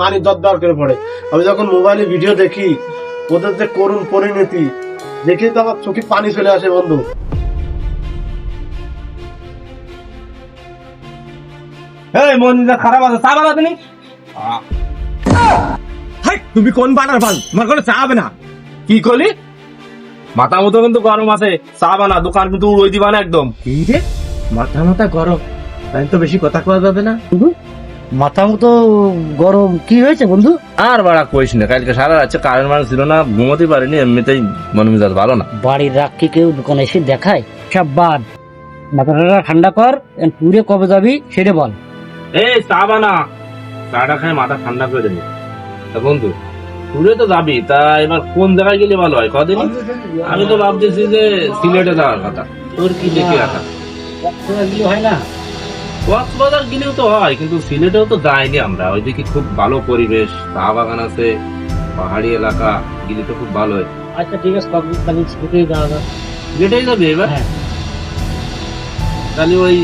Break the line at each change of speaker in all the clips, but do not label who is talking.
পানি দরদর করে পড়ে। আমি যখন মোবাইলে ভিডিও দেখি ওদের যে করুণ পরিণতি দেখে তো আমার চোখে পানি চলে আসে বন্ধু।
এই খারাপ আছে চা বানা তুমি তুমি কোন বানার পান আমার কোনো চা হবে না? কি করলি মাথা মতো কিন্তু গরম আছে চা বানা দোকান কিন্তু উড়োই দিবা না একদম।
কি রে? মাথা মাথা গরম তাই তো বেশি কথা কওয়া যাবে না।
মাথা মতো গরম। কি হয়েছে বন্ধু?
আর বাড়া কইস না কালকে সারা রাত কারেন্ট মানুষ ছিল না ঘুমোতে পারিনি এমনিতেই মন মেজাজ ভালো না।
বাড়ির রাগ কি কেউ দোকানে এসে দেখায়? সব বাদ। মাথাটা ঠান্ডা কর টুরে কবে যাবি সেটা বল।
এই চা বানা। চাটা খাই মাথা ঠান্ডা করে দেবে। তা বন্ধু টুরে তো যাবি তা এবার কোন জায়গায় গেলে ভালো হয়? কদিন? আমি তো ভাবতেছি যে সিলেটে যাওয়ার কথা। তোর কি দেখে রাখা?
হয় না?
কক্সবাজার গেলেও তো হয় কিন্তু সিলেটেও তো যাইনি আমরা। ওইদিকে খুব ভালো পরিবেশ চা বাগান আছে পাহাড়ি এলাকা গেলে তো খুব ভালো হয়
আচ্ছা ঠিক আছে কবে তাহলে ছুটি যাওয়া যাক।
সিলেটেই যাবে এবার?
হ্যাঁ।
তাহলে ওই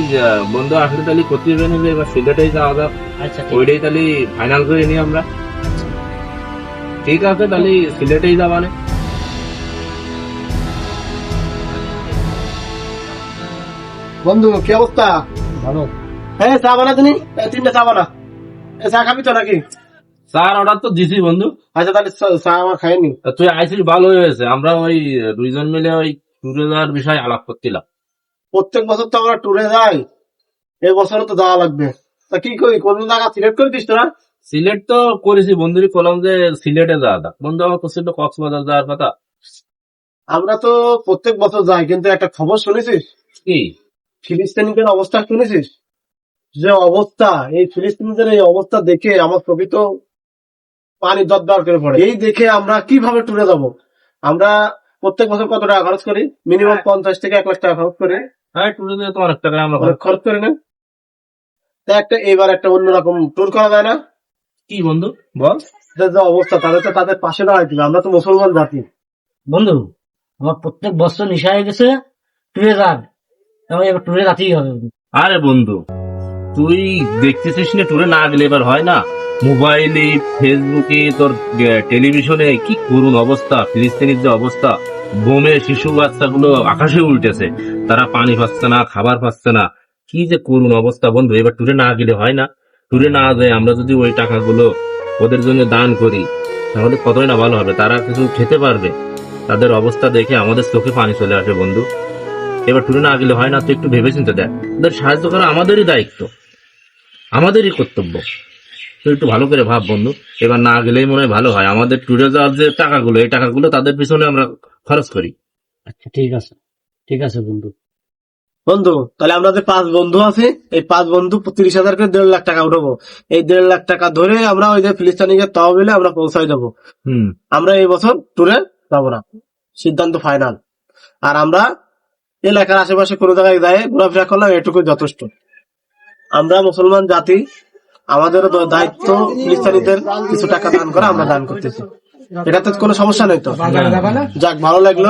বন্ধু আসলে তাহলে ক্ষতি হবে না এবার সিলেটেই যাওয়া যাক।
আচ্ছা
ওইটাই তাহলে ফাইনাল করে নিই আমরা। ঠিক আছে তাহলে সিলেটেই যাবানে
বন্ধু কি অবস্থা?
ভালো।
হ্যাঁ চা বানা তুমি? এই তিনটা চা বানা। চা খাবি তো নাকি?
স্যার অর্ডার তো দিছি বন্ধু।
আচ্ছা তাহলে চা আমার খাইনি।
তুই আইসিস ভালো হয়েছে। আমরা ওই দুইজন মিলে ওই ট্যুরে যাওয়ার বিষয়ে আলাপ করছিলাম।
প্রত্যেক বছর তো আমরা ট্যুরে যাই। এই বছরও তো যাওয়া লাগবে। তা কি করি? কোন জায়গা সিলেক্ট করে দিস তোরা?
সিলেট তো করেছি বন্ধুরই বললাম যে সিলেটে যাওয়া যাক বন্ধু আমার করছিল কক্সবাজার যাওয়ার কথা।
আমরা তো প্রত্যেক বছর যাই কিন্তু একটা খবর শুনেছিস?
কি?
ফিলিস্তিনিদের অবস্থা শুনেছিস? যে অবস্থা এই ফিলিস্তিনিদের এই অবস্থা দেখে আমার ছবি তো পানি দরদর করে পড়ে। এই দেখে আমরা কীভাবে ট্যুরে যাব? আমরা প্রত্যেক বছর কত টাকা খরচ করি? মিনিমাম পঞ্চাশ থেকে এক লাখ টাকা খরচ করি।
হ্যাঁ আমরা
খরচ করি। না তা একটা এবার একটা অন্যরকম করা যায় না?
কি বন্ধু? বল।
যে যে অবস্থা তাদের তো তাদের পাশে দাঁড়াইছিল আমরা তো মুসলমান জাতি।
বন্ধু আমার প্রত্যেক বছর নেশা হয়ে গেছে টুরে আমার এবার টুরে যাতেই হবে।
আরে বন্ধু তুই দেখতেছিস না? টুরে না গেলে এবার হয় না? মোবাইলে, ফেসবুকে, তোর টেলিভিশনে কি করুন অবস্থা? ফিলিস্তিনির যে অবস্থা। বোমে শিশু বাচ্চাগুলো আকাশে উল্টেছে। তারা পানি পাচ্ছে না, খাবার পাচ্ছে না। কি যে করুন অবস্থা বন্ধু, এবার টুরে না গেলে হয় না? টুরে না যায় আমরা যদি ওই টাকাগুলো ওদের জন্য দান করি, তাহলে কতই না ভালো হবে? তারা কিছু খেতে পারবে। তাদের অবস্থা দেখে আমাদের চোখে পানি চলে আসে বন্ধু। এবার টুরে না গেলে হয় না তো একটু ভেবে চিন্তে দেখ। ওদের সাহায্য করা আমাদেরই দায়িত্ব। আমাদেরই কর্তব্য। তো একটু ভালো করে ভাব বন্ধু। এবার না গেলেই মনে হয় ভালো হয়। আমাদের ট্যুরে যাওয়ার যে টাকাগুলো এই টাকাগুলো তাদের পিছনে আমরা খরচ করি।
আচ্ছা ঠিক আছে। ঠিক আছে বন্ধু।
বন্ধু তাহলে আমরা যে পাঁচ বন্ধু আছে এই পাঁচ বন্ধু তিরিশ হাজার করে দেড় লাখ টাকা উঠাবো। এই দেড় লাখ টাকা ধরে আমরা ওই যে ফিলিস্তিনিকে তহবিলে আমরা পৌঁছাই দেবো।
হুম।
আমরা এই বছর ট্যুরে যাব না। সিদ্ধান্ত ফাইনাল আর আমরা এলাকার আশেপাশে কোনো জায়গায় যাই ঘোরাফেরা করলাম এটুকু যথেষ্ট। আমরা মুসলমান জাতি আমাদের দায়িত্ব ফিলিস্তানিদের কিছু টাকা দান করা আমরা দান করতেছি। এটাতে কোনো সমস্যা নেই তো? যাক ভালো লাগল।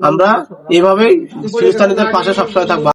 আমরা এভাবেই ফিলিস্তানিদের পাশে সবসময় থাকব।